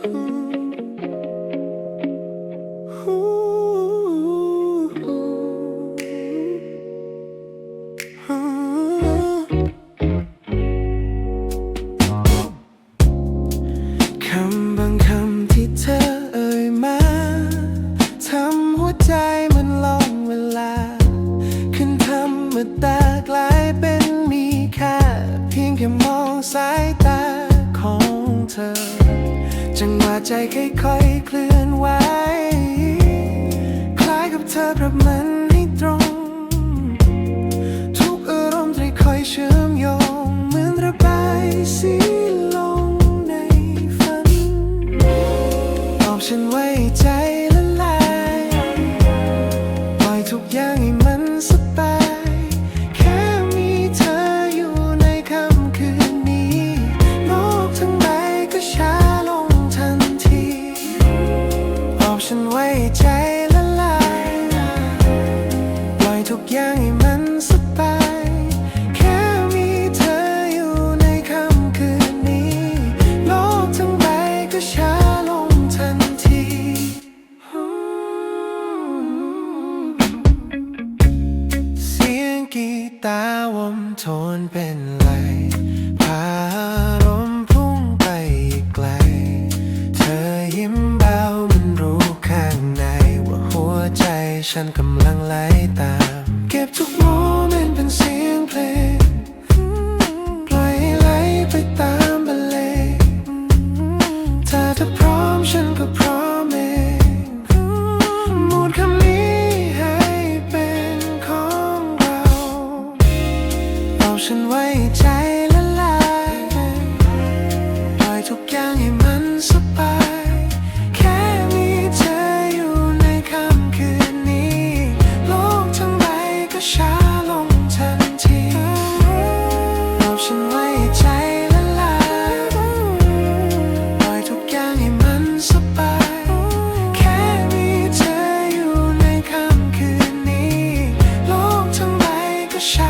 คำบางคำที่เธอเอ่ยมาทำหัวใจมันลองเวลา ขึ้นธรรมดากลายเป็นมีค่า เพียงแค่มองสายตาของเธอ จังหวะใจค่อยๆเคลื่อนไหวคล้ายกับเธอประมัน กอย่างให้มันสบาย แค่มีเธออยู่ในค่ำคืนนี้ โลกทั้งใบก็ช้าลงทันที เสียงกีตาร์วมโทนเป็นไหลพาอารมพุ่งไปไกล เธอยิ้มเบามันรู้ข้างในว่าหัวใจฉันกำลังไหลตาม เก็บทุกโมเมนต์เป็นเสียงเพลง จะช้าลงทันทีเรฉันไว้ใจละลายปล่ยทุกอย่างให้มันสบาย แค่มีเธออยู่ในค่ำคืนนี้ โลกทั้งใบก็ช้า